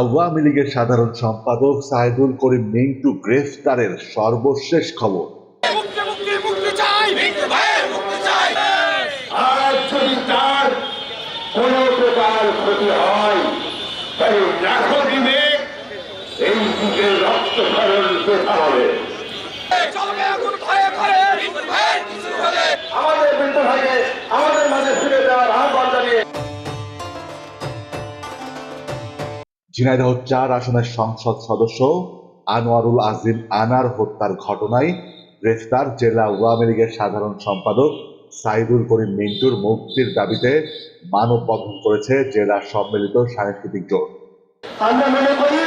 আওয়ামী লীগের সাধারণ সম্পাদক সাইদুল করিম মিন্টু গ্রেফতারের সর্বশেষ খবর। মুক্তি মুক্তি মুক্তি চাই। মিন্টু ভাইয়ের মুক্তি চাই। আর যদি তার কোনো প্রকার ক্ষতি হয় তাই লাখো বিবেক এই দিকে রক্ত খরণ করতে হবে। চলবে আগুন ভয়ে করে ঝিনাইদহ চার আসনের সংসদ সদস্য আনোয়ারুল আজিম আনার হত্যার ঘটনায় গ্রেফতার জেলা আওয়ামী লীগের সাধারণ সম্পাদক সাইদুল করিম মিন্টুর মুক্তির দাবিতে মানব মানববন্ধন করেছে জেলা সম্মিলিত সাংস্কৃতিক জোট। আমরা মনে করি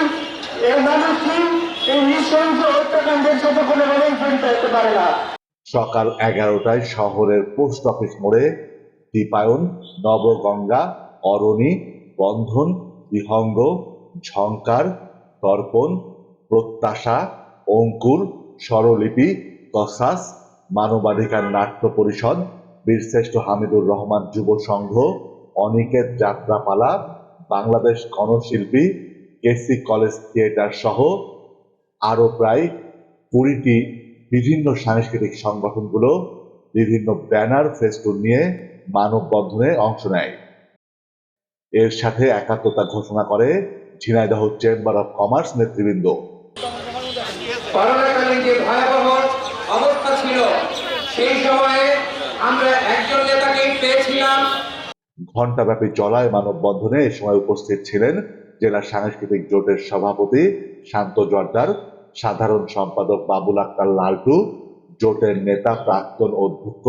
এই মানুষটি এই নৃশংস হত্যাকাণ্ডের সাথে কোনোভাবেই জড়িত হতে পারে না। সকাল এগারোটায় শহরের পোস্ট অফিস মোড়ে দীপায়ন নবগঙ্গা অরণি বন্ধন বিহঙ্গ ঝঙ্কার তর্পণ, প্রত্যাশা, অঙ্কুর, স্বরলিপি, কসাস, মানবাধিকার নাট্য পরিষদ, বীরশ্রেষ্ঠ হামিদুর রহমান যুব সংঘ, অনিকেত যাত্রাপালা, বাংলাদেশ গণশিল্পী, কেসি কলেজ থিয়েটার সহ আরও প্রায় কুড়িটি বিভিন্ন সাংস্কৃতিক সংগঠনগুলো বিভিন্ন ব্যানার, ফেস্টুন নিয়ে মানববন্ধনে অংশ নেয়। এর সাথে একাত্মতা ঘোষণা করে ঝিনাইদহ চেম্বার অফ কমার্স নেতৃবৃন্দ। করোনাকালীন যে ভয়াবহ অবস্থা ছিল সেই সময়ে আমরা একজন নেতাকেই পেয়েছিলাম। ঘণ্টাব্যাপী চলায় মানববন্ধনে এ সময় উপস্থিত ছিলেন জেলা সাংস্কৃতিক জোটের সভাপতি শান্ত জর্দার সাধারণ সম্পাদক বাবুল আক্তার লালটু জোটের নেতা প্রাক্তন অধ্যক্ষ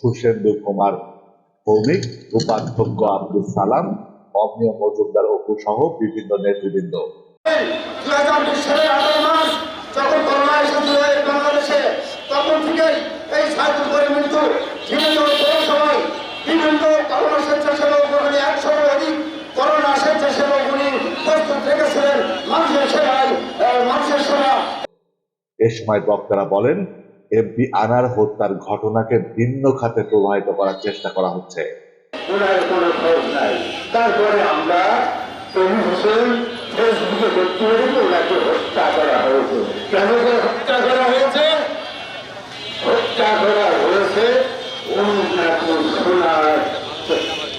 সুশেন্দু কুমার ভৌমিক উপাধ্যক্ষ আব্দুল সালাম অমিয় মজুমদার অপু সহ বিভিন্ন নেতৃবৃন্দ। দুই হাজার বিশ সালের আঠারো মাস যখন করোনা এসেছিল এই বাংলাদেশে তখন থেকেই এই সাইকেল করে মৃত্যু বিভিন্ন বিভিন্ন করোনা স্বেচ্ছাসেবক গ্রহণে একশোর অধিক করোনা স্বেচ্ছাসেবক উনি প্রস্তুত রেখেছিলেন মানুষের সেবায় মানুষের সেবা এ সময় বক্তারা বলেন এমপি আনার হত্যার ঘটনাকে ভিন্ন খাতে প্রবাহিত করার চেষ্টা করা হচ্ছে। ওনার কোনো খোঁজ নাই। তারপরে আমরা ফেসবুকে দেখতে পেরে ওনাকে হত্যা করা হয়েছে। কেন করে হত্যা করা হয়েছে? হত্যা করা হয়েছে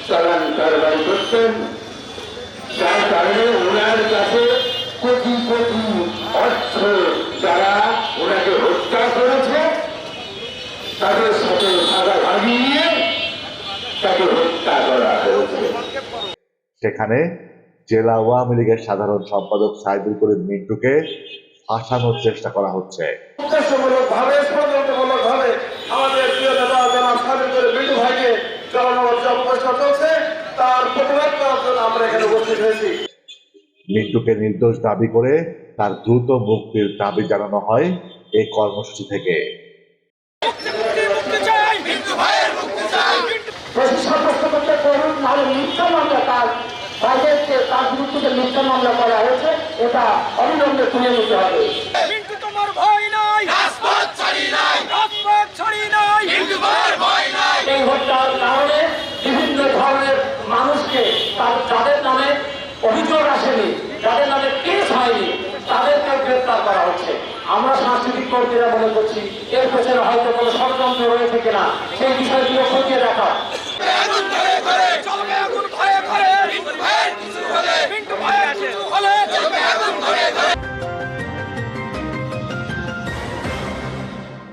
চালান কারবাই করতেন। যার কারণে ওনার কাছে কোটি কোটি অর্থ যারা ওনাকে হত্যা করেছে, তাদের সাথে ভাগাভাগি নিয়ে তাকে হত্যা হয়েছে সেখানে জেলা আওয়ামী লীগের সাধারণ সম্পাদক সাইদুল করিম মিন্টুকে ফাঁসানোর চেষ্টা করা হচ্ছে। উদ্দেশ্যমূলক ভাবে ষড়যন্ত্রমূলক ভাবে আমাদের প্রিয় নেতা জনাব স্বাধীন করে মৃত্যু ভাইকে চালানোর যে অপচেষ্টা চলছে তার প্রতিবাদ করার জন্য আমরা এখানে উপস্থিত হয়েছি। মিন্টুকে নির্দোষ দাবি করে তার দ্রুত মুক্তির দাবি জানানো হয় এই কর্মসূচি থেকে। মুক্তি মিথ্যা মামলা করা হয়েছে এটা অবিলম্বে তুলে নিতে হবে। মিন্টু তোমার ভয় নাই। রাজপথ ছাড়ি নাই। রাজপথ ছাড়ি নাই। ভয় নাই। এই হত্যার কারণে বিভিন্ন ধরনের মানুষকে তার যাদের নামে অভিযোগ আসেনি যাদের নামে কেস হয়নি তাদেরকে গ্রেপ্তার করা হচ্ছে। আমরা সাংস্কৃতিক কর্মীরা মনে করছি এর পেছনে হয়তো কোনো ষড়যন্ত্র রয়েছে কিনা সেই বিষয়গুলো খতিয়ে দেখা।